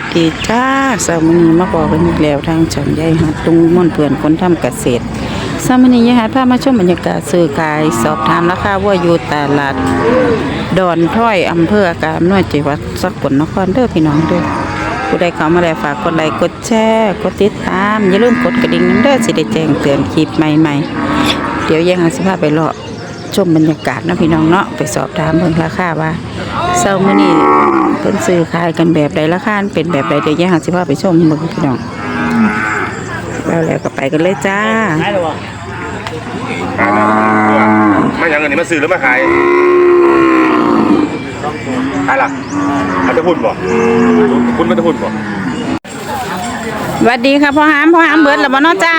วัสดีจ้าสามนีมาบอกกันอีกแล้วทางช่องใหญ่หัดตุงม่วนเพื่อนคนทำเกษตรสามนียายหัดพามาชมบรรยากาศซื้อขายสอบถามราคาว่าอยู่ตลาดดอนถ้อยอำเภออากาศอำนวยจังหวัดสักลนครเด้อพี่น้องเด้อผู้ใดเข้ามาแล้วฝากกดไลค์กดแชร์กดติดตามอย่าลืมกดกระดิ่งนั้นเด้อสิได้แจ้งเตือนคลิปใหม่ๆ เดี๋ยวยายหัดสิพาไปเลาะ ชมบรรยากาศเนาะพี่น้องเนาะไปสอบถามเพิ่นราคาว่าเซามื้อนี้เพิ่นซื้อขายกันแบบใดราคาเป็นแบบใดเดี๋ยวแยกหาสิพาไปชมเบิ่งพี่น้องแล้วแล้วก็ไปกันเลยจ้าไม่ยังเงินนี่มาซื้อแล้วมาขายขายหลักมันจะหุ่นบ่คุณมันจะหุ่นบ่สวัสดีค่ะพ่อหามพ่อหามเบิดแล้วบ่เนาะจ้า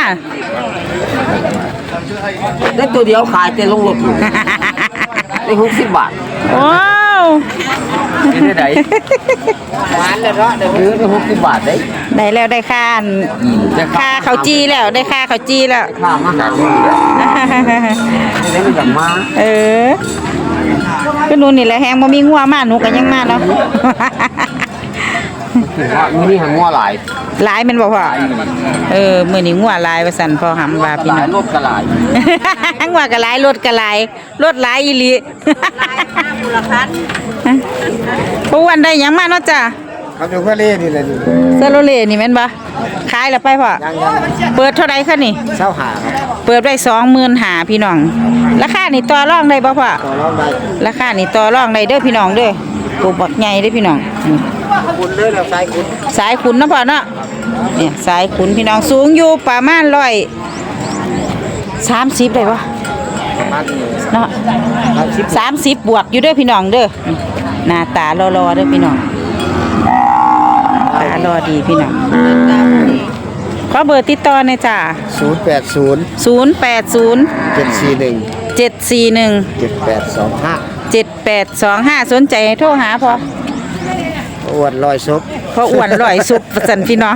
ได้ตัวเดียวขายแต่ลงรถอยู่ได้หกสิบบาทว้าวได้ไหนหวานเลยเนาะได้ได้หกสิบบาทได้ได้แล้วได้ค่าอันค่าเขาวจีแล้วได้ค่าเขาวจีแล้วข้ามาหาคนได้ไม่อยากมาเออก็หนูนี่แหละแฮงบ่มีงัวมาหนูก็ยังมาเนาะ ถือว่ามินี่หางง้อหลายหลายแม่นบ่พ่อเออมื้อนี้งัวหลายว่าซั่นพ่อหำว่าพี่หน้ลาอยงรถก็หลายงัวก็หลายรถก็หลายรถหลายอีหลีผู้วันได้หยังมาเนาะจ้ะครับอยู่เพื่อเล่นี่แหละนี่ซาโลเลนี่แม่นบ่ขายแล้วไปพ่อยังยังเปิดเท่าใดคะนี่เช่าหาครับเปิดได้20,000หาพี่น้อง ราคานี่ต่อรองได้บ่พ่อ ต่อรองได้ราคานี่ต่อรองได้เด้อพี่น้องเด้อตัวบักใหญ่เด้อพี่น้องนี่ คุณเลยแล้วใส่คุณสายขุนเนาะพ่อเนาะเนี่ยสายขุนพี่น้องสูงอยู่ประมาณร้อยสามสิบได้บ่ประมาณนี้เนาะสามสิบสามสิบบวกอยู่เด้อพี่น้องเด้อหน้าตารอๆเด้อพี่น้องตารอดีพี่น้องขอเบอร์ติดต่อหน่อยจ้าศูนย์แปดศูนย์ศูนย์แปดศูนย์เจ็ดสี่หนึ่งเจ็ดสี่หนึ่งเจ็ดแปดสองห้า เจ็ดแปดสองห้าสนใจให้โทรหาพอ อ้วนลอยซบพออ้วนร่อยสุปสันพี่น้อง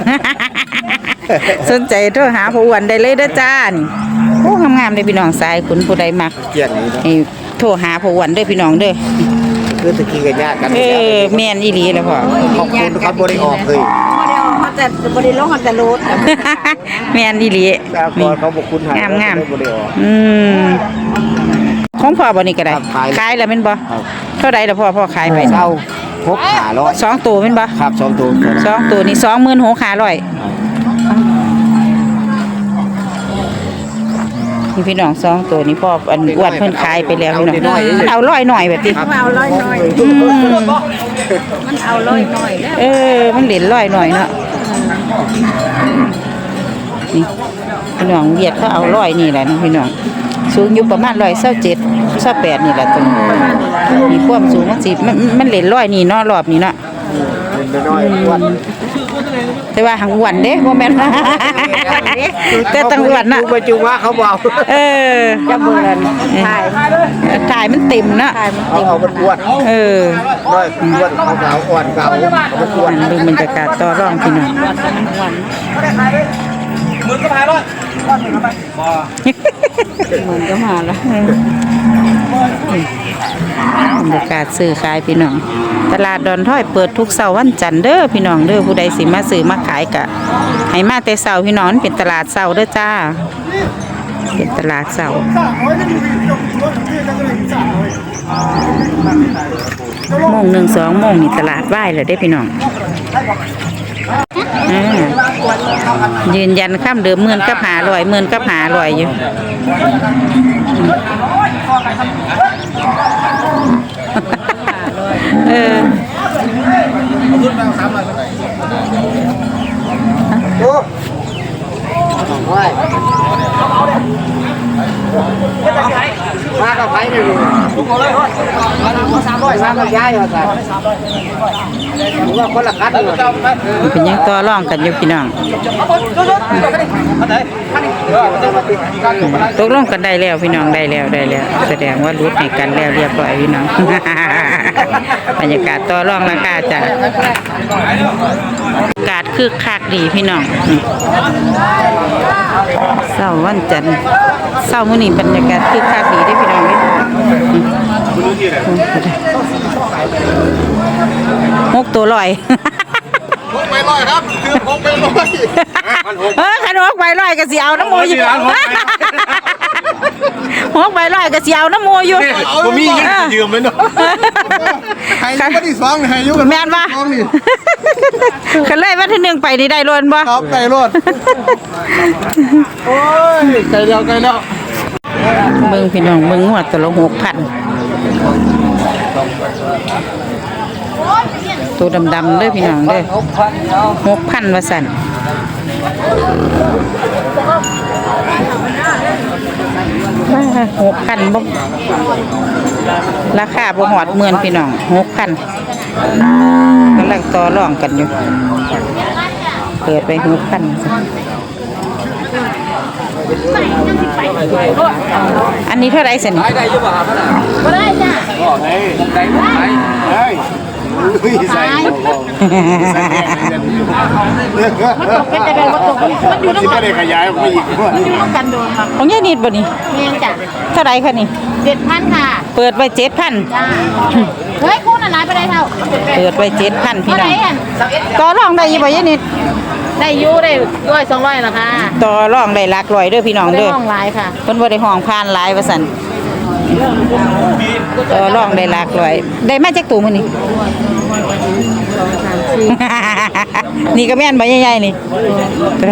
สนใจโทรหาพออ้วนได้เลยเด้อจ้านี่โอ้งามๆเลยพี่น้องสายคุณผู้ใดมักเกี่ยงนี้เนาะให้โทรหาพออ้วนเด้อพี่น้องเด้อคือตะกี้กันยากกันเออแม่นอีหลีแล้วพ่อ ขอบคุณครับบริออกเลยแต่บริลงแต่รูดแม่นอีหลีแต่ก่อนเขาบอกคุณหางามงามบริออก อืมของพ่อบ่นี่ก็ได้ครับขาย ขายแล้วแม่นบ่ครับเท่าใดล่ะพ่อพ่อขายไปเช่า พกหาร้อยสองตัวแม่นบ่ครับสองตัวสองตัวนี่สองหมื่นหกห้าร้อยนี่พี่น้องสองตัวนี่พ่ออันอ้วนเพิ่นขายไปแล้วพี่น้องมันเอาร้อยหน่อยแบบนี้เอาร้อยหน่อยอืมมันเอาร้อยหน่อยแล้วเออมันเหรียญร้อยหน่อยเนาะนี่พี่น้องเวียดเขาเอาร้อยนี่แหละนะพี่น้อง สูงอยู่ประมาณร้อยเศร้าเจ็ดเศร้าแปดนี่แหละตัวนี้มีความสูงมันสิมันมันเหรียญร้อยนี่เนาะรอบนี้เนาะเป็นน้อยๆอ้วนแต่ว่าหังอ้วนเด้บ่แม่นแต่ต้องอ้วนน่ะจูงไปจูงมาเขาบอกเออจะเบื่อถ่ายถ่ายมันเต็มเนาะเอาเอามันอ้วนเออน้อยอ้วนเขาขาวอ่อนเก่าเอามันอ้วนอันดูบรรยากาศต่อรองพี่น้องเหมือน มันก็มาแล้วบรรยากาศซื้อขายพี่น้อง ตลาดดอนท้อยเปิดทุกเสาร์วันจันทร์เด้อพี่น้องเด้อผู้ใดสิมาซื้อมาขายกะให้มาแต่เสาร์พี่น้องเป็นตลาดเสาร์เด้อจ้า เป็นตลาดเสาร์โมงหนึ่งสองโมงนี่ตลาดไหวเลยได้อพี่น้องอ่า ยืนยันข้ามเดิมหมื่นกับหาลอยหมื่นกับหาลอยอยู่เออโอ้ของไหวมากับไผ่เลยลูกสามร้อยสามร้อยย้ายเหรอครับ ผมว่าคนละคันเลยเป็นยังต่อร่องกันอยู่พี่น้องตกลงกันได้แล้วพี่น้องได้แล้วได้แล้ว แสดงว่ารู้ให้กันแล้วเรียบร้อยพี่น้องบรรยากาศต่อรองราคาจ้ะอากาศคึกคักดีพี่น้องนี่เสาวันจันทร์เสามื้อนี้บรรยากาศคึกคักดีได้พี่น้องนี่ หกตัวลอยครับคือผมเป็นร้อยมันหก เออขนมใบร้อยก็สิเอาน้ำโมอยู่ร้านหกหกใบร้อยก็สิเอาน้ำโมอยู่ผมมีเงินยืมเลยเนาะให้ยุกันที่สองให้ยุกันแม่นปะสองนี่คันเลยวันที่หนึ่งไปนี่ได้ล้นบ่ครับไก่รอดโอ้ยไก่แล้วไก่แล้วเบิ่งพี่น้องเบิ่งหัวตัวละหกพัน ตัวดำๆเด้อพี่น้องเด้อหกพันวาสันหกพันบ่ราคาบ่หอดหมื่นพี่น้องหกพันกำลังต่อรองกันอยู่ เปิดไปหกพันอันนี้เท่าไรเสนได้ยุบอะบ่ได้จ้ะ ได้ได้ได้เฮ้ยใส่เป็นจะได้บ่ตกมันอยู่ที่ไม่ได้ขยายออกมาอีกว่านำกันโดนมาของยายนิดบ่นี่แม่นจ้ะเท่าไหรคะนี่7,000ค่ะเปิดไว้เจ็ดพันจ้าเฮ้ยคุณอะไรไปได้เท่าเปิดไว้เจ็ดพันพี่เท่าไหน้ร่องอันต่อรองได้อยี่บ่ยายนิดได้อยู่ได้ร้อยสองร้อยละค่ะต่อรองได้หลักร้อยเด้อพี่น้องได้เด้อห้องหลายค่ะเพิ่นบ่ได้ห้องผ่านหลายว่าซั่น ต่อรองได้หลากหลายได้มาจากตู้มื้อนี้ นี่ก็แม่นบ่ใหญ่ๆนี่ได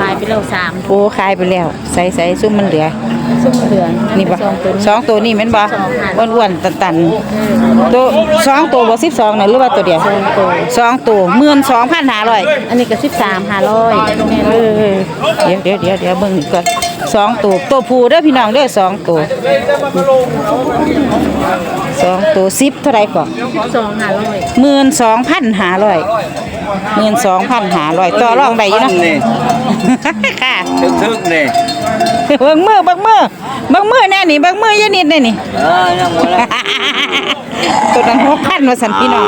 หลายไปแล้วสามโอ้ขายไปแล้ว ใส่ๆซุ่มมันเหลือซุ้มเหลืองนี่บ่สองตัวสองตัวนี่แม่นบ่อ้วนๆตันๆตัวสองตัวบ่12น่ะหรือว่าตัวเดียวสองตัว12,500อันนี้ก็สิบสามห้าร้อยเออเดี๋ยวเดี๋ยวเดี๋ยวเดี๋ยวเบิ่งนี่ก่อนสองตัวตัวผู้เด้อพี่น้องเด้อสองตัว สองตัวสิบเท่าไรก่อนสิบสองห้าร้อยหมื่นสองพันห้าร้อยหมื่นสองพันห้าร้อยต่อรองได้อยู่เนาะ ค่ะทึกๆนี่เบิ่งมือเบิ่งมือเบิ่งมือแน่นี่เบิ่งมือยายนิดแน่นี่ เออยังบ่ละตัวนั้นหกพันว่าสันพี่น้อง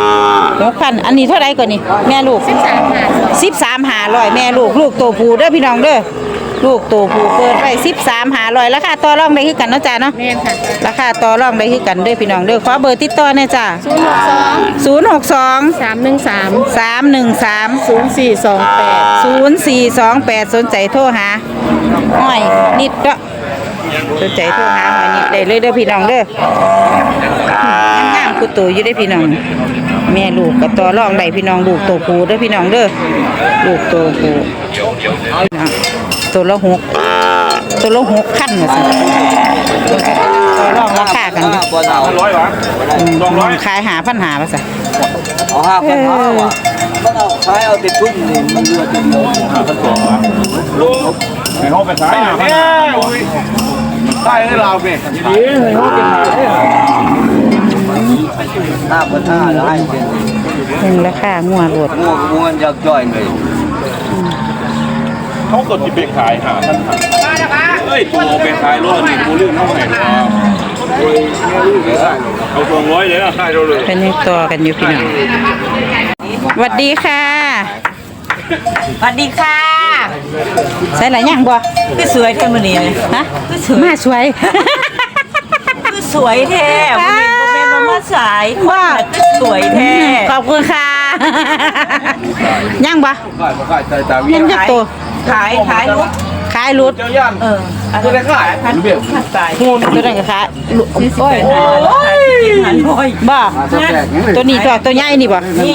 หกพันอันนี้เท่าไรก่อนนี่แม่ลูกสิบสามห้าร้อยสิบสามหาร้อยแม่ลูกลูกตัวผู้เด้อพี่น้องเด้อ ลูกตัวผู้เปิดไปสิบสามหาร้อยราคาต่อรองได้คือกันเนาะจ้าเนาะแม่นค่ะราคาต่อรองได้คือกันเด้อพี่น้องเด้อขอเบอร์ติดต่อแน่จ้าศูนย์หกสองศูนย์หกสองสามหนึ่งสามสามหนึ่งสามศูนย์สี่สองแปดศูนย์สี่สองแปดสนใจโทรหาห้อยนิดเด้อสนใจโทรหาห้อยนิดได้เลยเด้อพี่น้องเด้องามๆคือตัวอยู่ได้อพี่น้อง แม่ลูกก็ต่อรองได้พี่น้องลูกตัวผู้เด้อพี่น้องเด้อลูกตัวผู้นะตัวละหกตัวละหกขั้นว่าสิต่อรองราคากันอยู่บ่เอาร้อยวะสองร้อยขายหาพันหาว่าซะเอาห้าพันห้าว่ะมันเอาขายเอาติดทุ่มนี่มันเหลือติดเดียวในห้องไปซ้ายนะใต้ให้เราเนี่ยดีในห้องเป็น ห้าพันห้าแล้วให้เป็นเพิ่งราคางัวโลดง่วงง่วงยากจ่อยเลยเขากดที่เป็นขายหาท่านเฮ้ยตัวเป็นขายรถนี่กูเรื่องเท่าไหร่เอาสองร้อยเลยนะขายเราเลยเป็นยังต่อกันอยู่พี่น้องสวัสดีค่ะสวัสดีค่ะใส่หลายอย่างบ่คือสวยแท้มื้อนี้ฮะคือสวยมาสวยคือสวยแท้ สายคนว่าน่ะคือสวยแท้ขอบคุณค่ะย่างบ่ขายขายใจตาวิยังจักตัวขายขายลูกขายรุดเจ้าย่านเออ อันนั้นขายพันลูกพันสายตัวนั้นก็ขายรุดโอ้ยโอ้ยพันโอ้ยบ่ตัวนี้ตัวตัวใหญ่นี่บ่นี่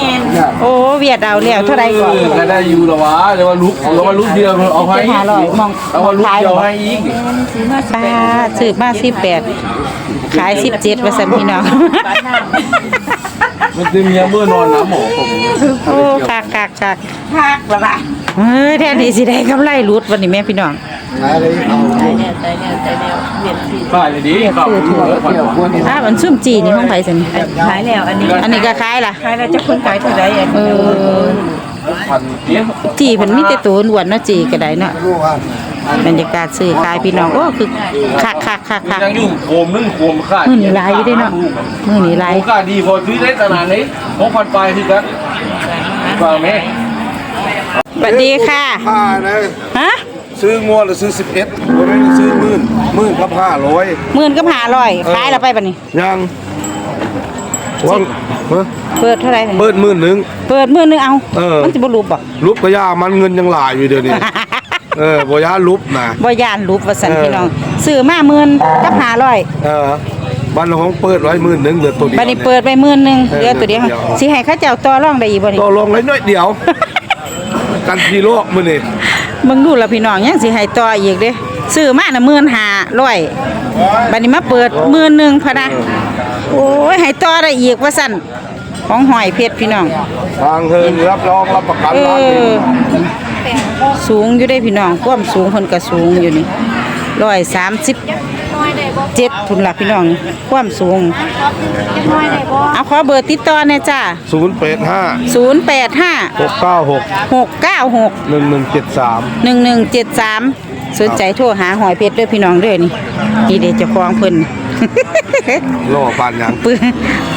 โอ้เวียดเอาแล้วเท่าไหร่ก่อนก็ได้อยู่แล้ววะเดี๋ยวว่าลุกเดี๋ยวว่าลุกเดียวเอาให้ห้าร้อยมองเอาว่าลุกขายเดียวบ่ให้อีกป้าซื้อมาสิบแปดขายสิบเจ็ดว่าสันพี่น้องมันจะมีเมื่อนอนน้ำหมอผมโอ้คักคักคักพักละล่ะเฮ้ยแทนที่สิได้กำไรรุดวันนี้แม่พี่น้อง ใจแนวใจแนวใจแนวเวียนที่ขายเลยดิขับถูกแล้วผ่อนถ้ามันซุ่มจีนี่ห้องไผสันขายแล้วอันนี้ อันนี้ก็ขายล่ะขายแล้วจะคนขายเท่าไหร่อันเอนี้อพันเนี้ยจีเพิ่นมีแต่ตัวอ้วนๆเนาะจีก็ได้เนาะบรรยากาศซื้อขายพี่น้องโอ้คือคักคักคักคักยังอยู่โคมนึ่งโคมขายมื้อนี้หลายอยู่เด้เนาะมื้อนี้หลายโอกาสดีพอซื้อได้ขนาดนี้หกพันปลายคือกันฟังไหมสวัสดีค่ะห้านะฮะ ซื้องวดหรือซื้อสิบเอ็ดวันนี้ซื้อหมื่นหมื่นกับห้าร้อย หมื่นกับ500ขายแล้วไปบัดนี้ยังว่างเฮ้ยเปิดเท่าไหร่เปิดหมื่นหนึงเปิดมือนึงเอา เออ มันจะบ่รูปบ่ลุบก็ย่ามันเงินยังหลายอยู่เดี๋ยวนี้ เออบ่ย่าลุบนะ บ่ย่านรูปว่าซั่นเออ พี่น้องซื้อมาหมื่นกับ500เออบ้านเราของเปิดไว้หมื่นหนึงเหลือตัวเดียวบัดนี้เปิดไปหมื่นหนึงเออเหลือตัวเดียวเดี๋ยวสิให้เขาเจ้าต่อรองได้อีกบ่นี่ต่อรองเลยน้อยเดียว กันทีโลมื้อนี้ มึงดูและพี่น้องยังสิให้ต่ออีกเด้ซื้อมาน่ะ15,500บัดนี้มาเปิดหมื่นหนึงพะนะโอ้ยให้ต่อได้อีกว่าซั่นของหอยเพชรพี่น้องทางเฮิงรับรองรับประกันเอล้านหนึ่งอสูงอยู่ได้พี่น้องความสูงเพิ่นก็สูงอยู่นี่ร้อยสามสิบ เจ็ดพุ่นละพี่น้องนี่ความสูงเอาขอเบอร์ติดต่อหน่อยจ้าศูนย์แปดห้าศูนย์แปดห้าหกเก้าหกหกเก้าหกหนึ่งหนึ่งเจ็ดสามหนึ่งหนึ่งเจ็ดสามสนใจโทรหาหอยเพชรเด้อพี่น้องเด้อนี่นี่เดี๋ยวจะฟ้องเพิ่นล่อปานหยังเปิด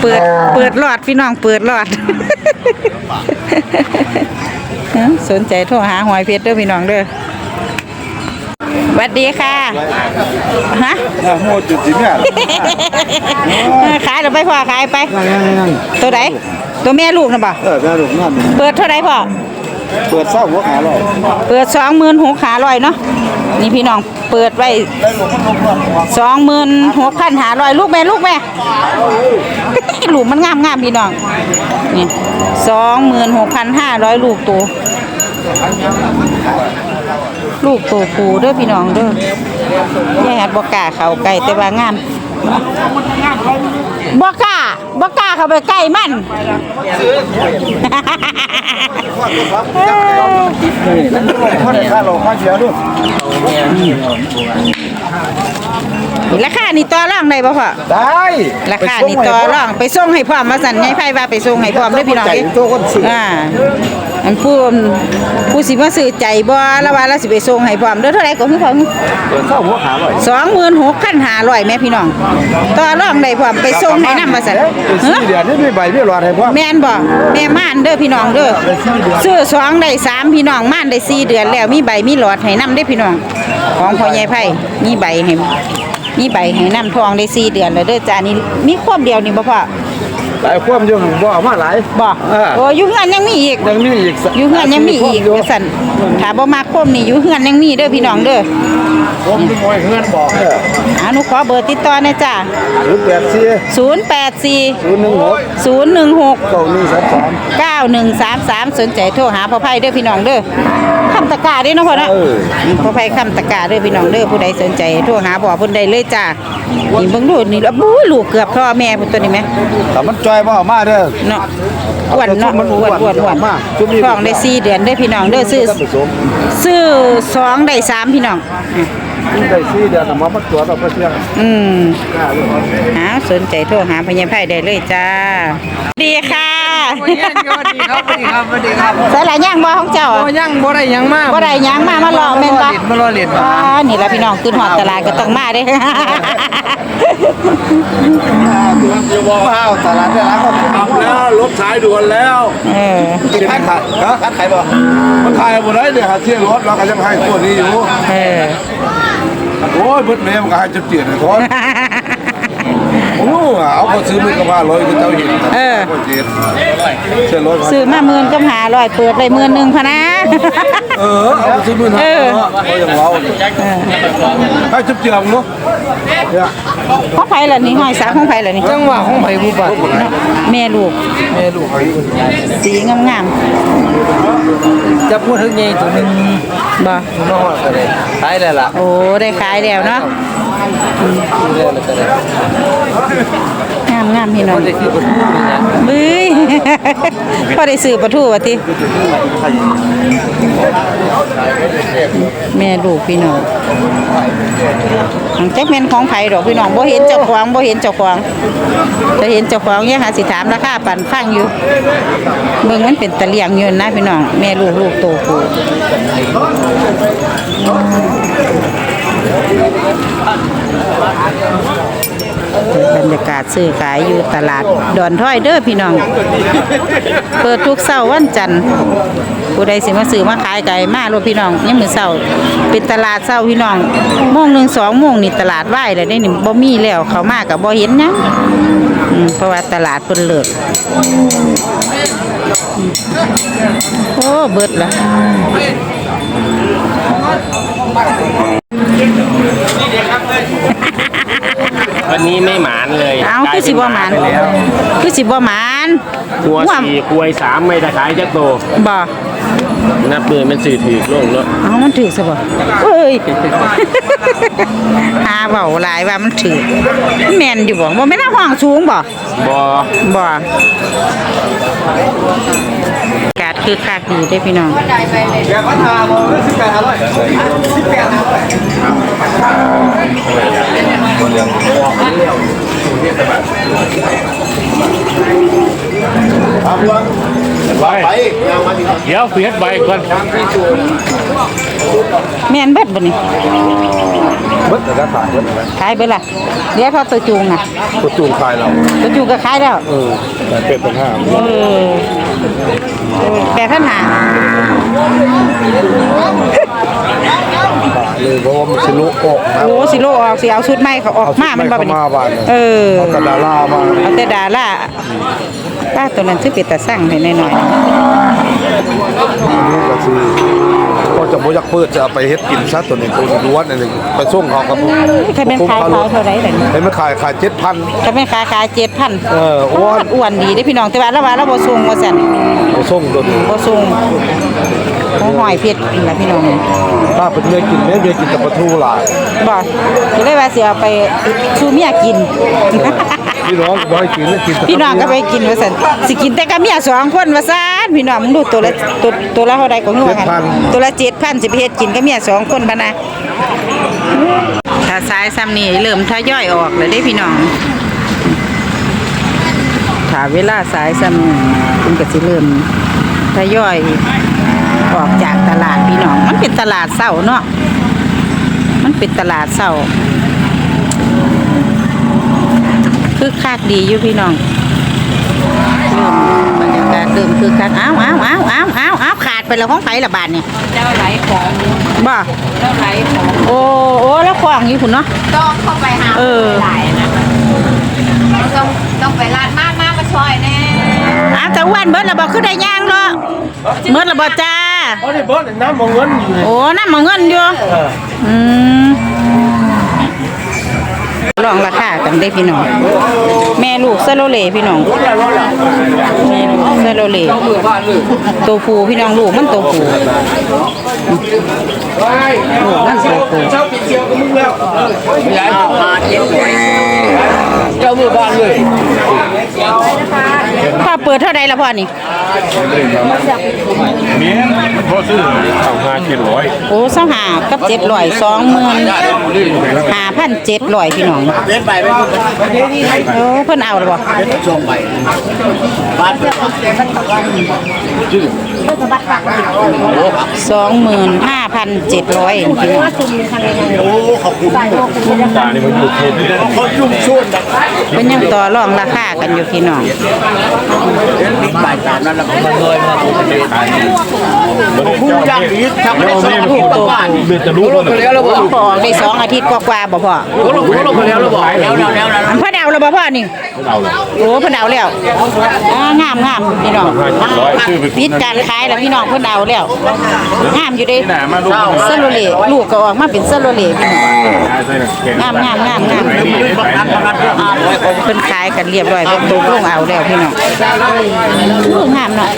เปิดเปิดหลอดพี่น้องเปิดหลอดเอ้าสนใจโทรหาหอยเพชรเด้อพี่น้องเด้อส วัสดีค่ะฮะน่าโหดจุดสิเนี่ยขายหรือไปพ่อขายไป ตัวไหนตัวแม่ลูกนะบ่เออแม่ลูกนั่นเปิดเท่าไหรพ่อเปิดเศร้าหัวขาลอยเปิดสองหมื่นหกขาลอยเนาะนี่พี่น้องเปิดไว้สองหมื่นหกพันหาลอยลูกแม่ลูกแม่ลูกมันงามงามพี่น้องนี่สองหมื่นหกพันห้าร้อยลูกตัว ลูกโตัวผูเด้อพี่น้องเด้อย่าหัดบอกกล้าเขาไก่แต่ว่างานบอกกล้า บอกกล้าเขาไปใกล้มันเขาได้ค่าเราค่าเสียด้วยราคานี่ต่อรองได้บ่พ่อได้ราคานี่ต่อรองไปส่งให้พร้อมมาสั่นไงไผว่าไปส่งให้พร้อมเด้อพี่น้องใจเด้ตัวคนซื้ออ่าอันผู้ผู้สิมาซื้อใจบ่แล้วว่าเราสิไปส่งให้พร้อมเด้อเท่าไหร่ก็คือพร้อมเปิดเศร้าหัวขาลอย26,500แม่พี่น้องต่อรองได้พร้อมไปส่งให้นำว่าซั่นสี่เดือนนี่มีใบมีหลอดให้พ่อแม่นบ่แม่ม่านเด้อพี่น้องเด้อซื้อสองได้สามพี่น้องม่านได้สี่เดือนแล้วมีใบมีหลอดให้นำได้อพี่น้อง ของพ่อใหญ่ไผมีใบให้มีใบให้นำทองได้สี่เดือนแล้วเด้อจ้านี่มีควบเดียวนี่บ่พ่อ หลายความอยู่บ่เอามาหลาย บ่เออ โอ้อยู่เฮือนยังมีอีก ยังมีอีกอยู่เฮือนยังมีอีกว่าซั่นถ้าบ่มาคมนี่อยู่เฮือนยังมีเด้อพี่น้องเด้อผมเป็นมวยเฮือนบอกเอออ่าหนูขอเบอร์ติดต่อหน่อยจ้าศูนย์แปดสี่084 ศูนย์หนึ่งหก016 เก้าหนึ่งสามสาม 9133 สนใจโทรหาพ่อไผ่เด้อพี่น้องเด้อคำตะกร้าเด้อเนาะพ่อเนาะเออ พ่อไผ่คำตะกร้าเด้อพี่น้องเด้อผู้ใดสนใจโทรหาพ่อเพิ่นได้เลยจ้านี่เบิ่งดูนี่แล้วบู้ลูกเกือบพ่อแม่พุ่นตัวนี้แหม แต่มันจอยบ่เอามาเด้อ เนาะอ้วนเนาะมันอ้อ้ววนนอ้วนอ้วนมากจุดนี้ท้องได้4เดือนเด้อพี่น้องเด้อซื้อ ท่านผู้ชม ซื้อสองได้สามพี่น้อง นี่ได้สี่เดือนน่ะมามาตรวจเอาไปเสี่ยงอืมหาสนใจโทรหาพญาไพ่ได้เลยจ้า ดีค่ะสวัสดีครับสวัสดีครับสวัสดีครับใส่หลายย่างบ่ของเจ้าโอ้ยังบ่ได้ยังมากบ่ได้ย่างมามาลองแม่นบ่มารอเล่นอ่านี่ล่ะพี่น้องขึ้นหอดตลาดก็ต้องมาเด้ว้าวตลาดได้แล้วก็ขับแล้วรถสายด่วนแล้วเออกินขายขายฮะขายบ่มันขายหมดเลยเนี่ยหาเที่ยงรถเราก็ยังให้ตัวนี้อยู่ เออ โอ้ยเบิดแม่มันก็ให้จุดเจียนเลยทอน โอ้เอาก็ซื้อมือกระบะร้อยก็เจ้าเห็นเออ ก็เจ็ดเช่นรถซื้อมาหมื่นกับหาร้อยเปิดได้หมื่นหนึงพะนะ เออเอาไปซื้อมือเอห้าอเนาะเอาอย่างเราให้จุดเจียมเนาะเนี่ยของไผล่ะนี่ห้อยสาของไผล่ะนี่จังหวะของไผผู้ปัดแม่ลูกแม่ลูกให้สีงามจะพูดถึงใหญ่ตัวหนึงๆบ่ น้องก็ได้ขายได้ล่ะโอ้ได้ขายแล้วเนาะได้แล้วก็ได้งามงามพี่น้องมือบ่พูดนี่นะบึ้ยพอได้ซื้อปลาทูว่าติแม่ลูกพี่น้องจักแม่นของไผ่ดอกพี่น้องบ่เห็นเจ้าของบ่เห็นเจ้าของแต่เห็นเจ้าของยังหาสิถามราคาปั่นฟังอยู่เบิ่งมันเป็นตะเลียงอยู่นะพี่น้องแม่ลูกลูกโตผู้ บรรยากาศซื้อขายอยู่ตลาดดอนถ้อยเด้อพี่น้อง เปิดทุกเสาร์วันจันทร์ผู้ใดสิมาซื้อมาขายไก่มาโลดพี่น้องยังมือเสาร์เป็นตลาดเสาร์พี่น้องโมงหนึ่งสองโมงนี่ตลาดไหวแล้วได้นี่บ่มีแล้วเขามากับบ่เห็นหยังอืมเพราะว่าตลาดเพิ่นเลิกอืมโอ้เบิดละ วันนี้ไม่หมานเลยเอาคือสิบ่หมานคือสิบ่หมานหัวว่าสี่ควยสามไม่ตะขายจักโตบ่นับมือมันสื่อถือลงเนาะเอามันถือซะบ่เอ้ยหาเว้าหลายว่ามันถือแม่นอยู่บ่บ่แม่นเอาห้องสูงบ่บอบ่อากาศ คือคักดีเด้อพี่น้องแกพัฒนาโลสิบแปดห้าร้อยสิบแปดห้าร้อยเดี๋ยวเฟียดใบก่อนแม่นเบิดบ่นี่เบิดแต่ก็ขายเบิดแต่ขายเบิดล่ะเดี๋ยวเขาตัวจูงน่ะก็จูงขายเราตัวจูงก็ขายแล้วเออแต่เป็ดเป็นห้าเออ แปดพันหา เลยเพราะว่ามันสิลุออกนะโอ้สิโลออกสิเอาชุดใหม่เขาออกมามันบ่บัดนี้เข้ามาบ้านเนี่ยเออเอากระดาล่ามาเอาแต่ดาล่าป้าตัวนั้นชื่อเป็ดตาสั่งให้หน่อยอันนี้ก็คือก็จะบ่อยากเปิดจะเอาไปเฮ็ดกินซะตัวนี้ตัวล้วนอันนี้ไปส่งเขากับๆใครเป็นขายขายเท่าไหร่ล่ะนี่เห็นมันขายขาย7,000 ใครเป็นขายขาย7,000เอออ้วน อ้วนดีเด้อพี่น้องแต่ว่าเราว่าเราบ่ส่งว่าซั่น ไปส่งตัวนี้ บ่ส่ง บ่หอยเพชรนี่ล่ะพี่น้องถ้าเป็นเมียกินเมียเมียกินแต่ปลาทูหลายบ่ก็เลยว่าสิเอาไปสู่เมียกิน พี่น้องก็บ่ให้กินแล้วกินแต่พี่น้องก็ไปกินว่าซั่นสิกินแต่กับเมียสองคนว่าซั่นพี่น้องมึงดูตัวละตัวตัวละเท่าใดก็ฮู้กันตัวละ7,000สิไปเฮ็ดกินกับเมียสองคนบ่นะถ้าสายซ้ำนี่เริ่มทยอยออกแล้วเด้พี่น้องถ้าเวลาสายซ้ำนี่เพิ่นก็สิเริ่มทยอย ออกจากตลาดพี่น้อง มันเป็นตลาดเช้าเนาะมันเป็นตลาดเช้าคือคักดีอยู่พี่น้องเริ่มบรรยากาศเริ่มคือคักอ้าวอ้าวอ้าวอ้าวอ้าวอ้าวขาดไปแล้วของไผละบาทนี่เจ้าไหลของบ่เจ้าไหลของโอ้โอ้แล้วของอยู่คุณเนาะต้องเข้าไปหาเออหลายนะต้องต้องไปร้านมากมากมาช่วยแน่ อ้าวแต่อ้วนเบิดและบ่คือได้ย่างเนาะเบิดและบ่จ้าเพราะในเบิร์ดน้ำมองเงินอยู่โอ้น้ำมาเงินอยู่อืมลองราคากันได้พี่น้อง แม่ลูกซาโลเลพี่น้องแม่ลูกซาโลเลตัวผู้พี่น้องลูกมันตัวผู้ลูกมันตัวผู้เจ้าปีเกียวกับมึงแล้วย้ายมาเจ็ดเจ้ามือบ้านเลย พ่อเปิดเท่าใด ละพ่อนี่เมียพอซื้อเอาห้าเจ็ดร้อยโอ้สองหากับเจ็ดร้อยสองหมื่นห้าพันเจ็ดร้อยพี่น้องเล่นไปไม่ถูกโอ้เพิ่นเอาหรือบ่ส่งไปบ้านสองหมื่นห้าพันเจ็ดร้อยพี่น้องโอ้ขอบคุณตานี่มันอยู่เขตนี่ได้เขายุ่งช่วนเพิ่นยังต่อรองราคากันอยู่พี่น้องบ่ายสามนั้นแล้วมันเลยมาถูกเป็นผู้ย่างนี้ทำไม่ได้สองลูกตัวเบียดจะรู้ว่าแล้วเราบอกพอออกได้สองอาทิตย์กว่าๆบ่พ่อเขาลงเขาลงไปแล้วเราบอกแล้วแล้วแล้วแล้วอันเพิ่นเอาแล้วบ่พ่อนี่เอาเลยโอ้เพิ่นเอาแล้วอ่างามงามพี่น้องห้าเจ็ดร้อยซื้อไปปิดการขายแล้วพี่น้องเพิ่นเอาแล้วงามอยู่เด้หนามาลูกเซลโลเลลูกก็ออกมาเป็นเซลโลเลพี่น้องใช่ใช่งามงามงามงามไหนดีไหนดีเพิ่นขายกันเรียบร้อยเพิ่นตกลงเอาแล้วพี่น้องเอองามเนาะ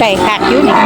ได้คักอยู่นี่